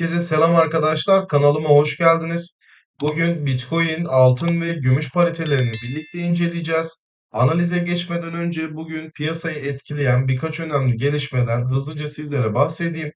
Herkese selam arkadaşlar. Kanalıma hoş geldiniz. Bugün Bitcoin, altın ve gümüş paritelerini birlikte inceleyeceğiz. Analize geçmeden önce bugün piyasayı etkileyen birkaç önemli gelişmeden hızlıca sizlere bahsedeyim.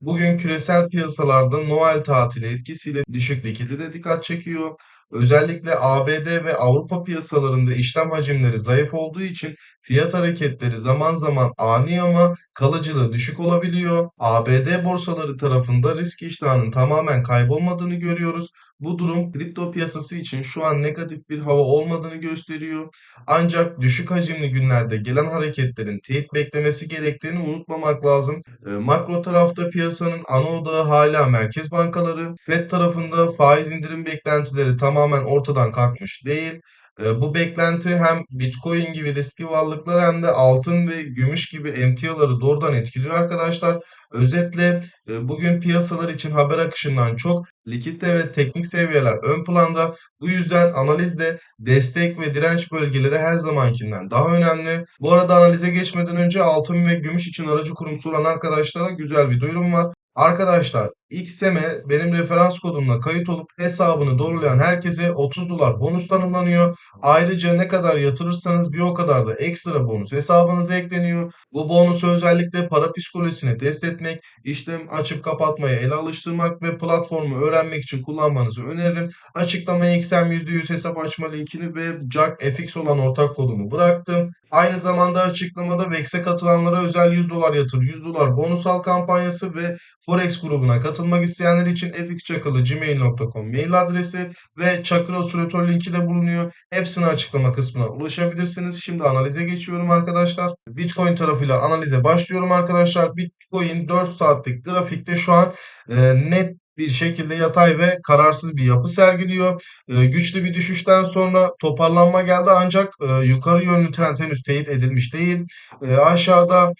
Bugün küresel piyasalarda Noel tatili etkisiyle düşük likidite dikkat çekiyor. Özellikle ABD ve Avrupa piyasalarında işlem hacimleri zayıf olduğu için fiyat hareketleri zaman zaman ani ama kalıcılığı düşük olabiliyor. ABD borsaları tarafında risk iştahının tamamen kaybolmadığını görüyoruz. Bu durum kripto piyasası için şu an negatif bir hava olmadığını gösteriyor. Ancak düşük hacimli günlerde gelen hareketlerin teyit beklemesi gerektiğini unutmamak lazım. E, makro tarafta piyasanın ana odağı hala merkez bankaları. Fed tarafında faiz indirim beklentileri tamamen ortadan kalkmış değil. E, bu beklenti hem Bitcoin gibi riskli varlıklar hem de altın ve gümüş gibi emtiaları doğrudan etkiliyor arkadaşlar. Özetle e, bugün piyasalar için haber akışından çok likitte ve teknik seviyeler ön planda. Bu yüzden analizde destek ve direnç bölgeleri her zamankinden daha önemli. Bu arada analize geçmeden önce altın ve gümüş için aracı kurum soran arkadaşlara güzel bir duyurum var. Arkadaşlar XM'e benim referans kodumla kayıt olup hesabını doğrulayan herkese 30 dolar bonus tanımlanıyor. Ayrıca ne kadar yatırırsanız bir o kadar da ekstra bonus hesabınıza ekleniyor. Bu bonusu özellikle para psikolojisini test etmek, işlem açıp kapatmayı ele alıştırmak ve platformu öğrenmek için kullanmanızı öneririm. Açıklamaya XM %100 hesap açma linkini ve Jack FX olan ortak kodumu bıraktım. Aynı zamanda açıklamada Vex'e katılanlara özel 100 dolar yatır, 100 dolar bonus al kampanyası ve Forex grubuna katılmak isteyenler için fxçakalı.gmail.com mail adresi ve Çakır Osiratör linki de bulunuyor. Hepsini açıklama kısmına ulaşabilirsiniz. Şimdi analize geçiyorum arkadaşlar. Bitcoin tarafıyla analize başlıyorum arkadaşlar. Bitcoin 4 saatlik grafikte şu an e, net bir şekilde yatay ve kararsız bir yapı sergiliyor. E, güçlü bir düşüşten sonra toparlanma geldi ancak e, yukarı yönlü trend henüz teyit edilmiş değil. E, aşağıda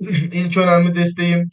ilk önemli desteğim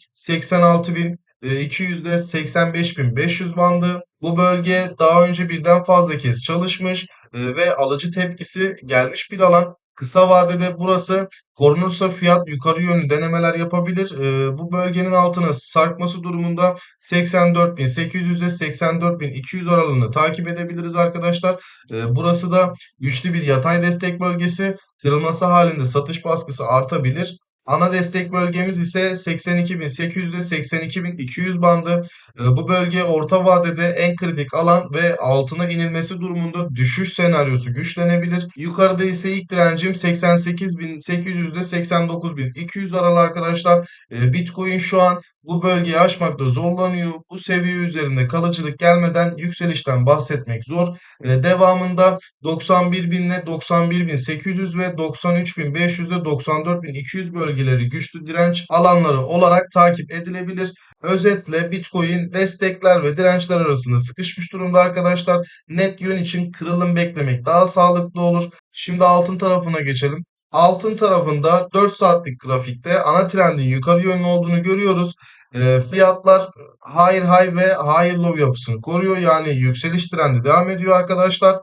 86.200 ile 85.500 bandı. Bu bölge daha önce birden fazla kez çalışmış e, ve alıcı tepkisi gelmiş bir alan. Kısa vadede burası korunursa fiyat yukarı yönlü denemeler yapabilir. E, bu bölgenin altına sarkması durumunda 84.800 ile 84.200 aralığını takip edebiliriz arkadaşlar. E, burası da güçlü bir yatay destek bölgesi. Kırılması halinde satış baskısı artabilir. Ana destek bölgemiz ise 82.800 ile 82.200 bandı. E, bu bölge orta vadede en kritik alan ve altına inilmesi durumunda düşüş senaryosu güçlenebilir. Yukarıda ise ilk direncim 88.800 ile 89.200 aralı arkadaşlar. E, Bitcoin şu an bu bölgeyi aşmakta zorlanıyor. Bu seviye üzerinde kalıcılık gelmeden yükselişten bahsetmek zor. E, devamında 91.000 ile 91.800 ve 93.500 ile 94.200 bölgeleri güçlü direnç alanları olarak takip edilebilir. Özetle Bitcoin destekler ve dirençler arasında sıkışmış durumda arkadaşlar. Net yön için kırılım beklemek daha sağlıklı olur. Şimdi altın tarafına geçelim. Altın tarafında 4 saatlik grafikte ana trendin yukarı yönlü olduğunu görüyoruz. E, fiyatlar higher high ve higher low yapısını koruyor. Yani yükseliş trendi devam ediyor arkadaşlar.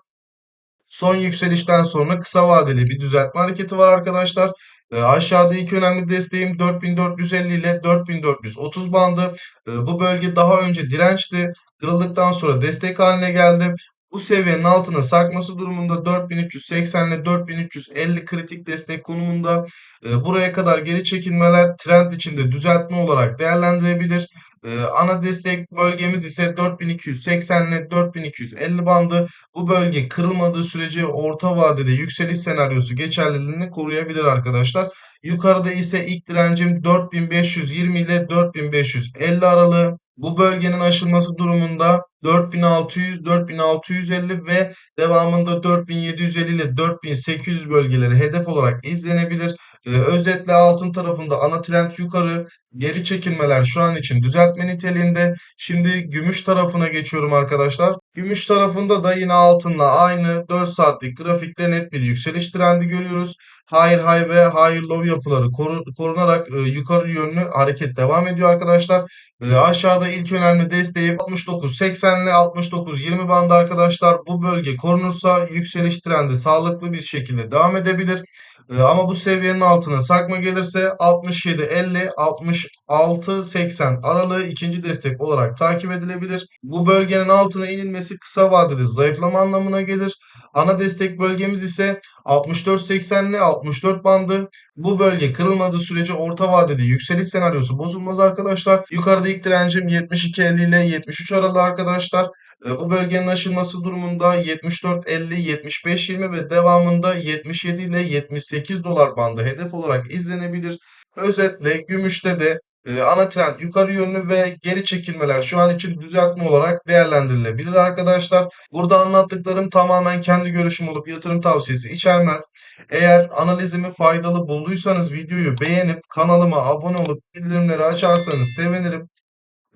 Son yükselişten sonra kısa vadeli bir düzeltme hareketi var arkadaşlar. E, aşağıda iki önemli desteğim 4450 ile 4430 bandı. E, bu bölge daha önce dirençti. Kırıldıktan sonra destek haline geldi. Bu seviyenin altına sarkması durumunda 4380 ile 4350 kritik destek konumunda. E, buraya kadar geri çekilmeler trend içinde düzeltme olarak değerlendirebilir. E, ana destek bölgemiz ise 4280 ile 4250 bandı. Bu bölge kırılmadığı sürece orta vadede yükseliş senaryosu geçerliliğini koruyabilir arkadaşlar. Yukarıda ise ilk direncim 4520 ile 4550 aralığı. Bu bölgenin aşılması durumunda 4600, 4650 ve devamında 4750 ile 4800 bölgeleri hedef olarak izlenebilir. Ee, özetle altın tarafında ana trend yukarı, geri çekilmeler şu an için düzeltme niteliğinde. Şimdi gümüş tarafına geçiyorum arkadaşlar. Gümüş tarafında da yine altınla aynı 4 saatlik grafikte net bir yükseliş trendi görüyoruz. Higher high ve higher low yapıları koru, korunarak e, yukarı yönlü hareket devam ediyor arkadaşlar. E, aşağıda ilk önemli desteği 69.80 ile 69.20 bandı arkadaşlar. Bu bölge korunursa yükseliş trendi sağlıklı bir şekilde devam edebilir. Ee, ama bu seviyenin altına sarkma gelirse 67 50 66 80 aralığı ikinci destek olarak takip edilebilir. Bu bölgenin altına inilmesi kısa vadede zayıflama anlamına gelir. Ana destek bölgemiz ise 64-80 ile 64 bandı. Bu bölge kırılmadığı sürece orta vadede yükseliş senaryosu bozulmaz arkadaşlar. Yukarıda ilk direncim 72-50 ile 73 aralığı arkadaşlar. E, Bu bölgenin aşılması durumunda 74-50-75-20 ve devamında 77 ile 78 dolar bandı hedef olarak izlenebilir. Özetle gümüşte de e, ana trend yukarı yönlü ve geri çekilmeler şu an için düzeltme olarak değerlendirilebilir arkadaşlar. Burada anlattıklarım tamamen kendi görüşüm olup yatırım tavsiyesi içermez. Eğer analizimi faydalı bulduysanız videoyu beğenip kanalıma abone olup bildirimleri açarsanız sevinirim.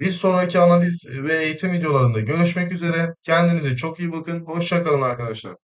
Bir sonraki analiz ve eğitim videolarında görüşmek üzere. Kendinize çok iyi bakın. Hoşça kalın arkadaşlar.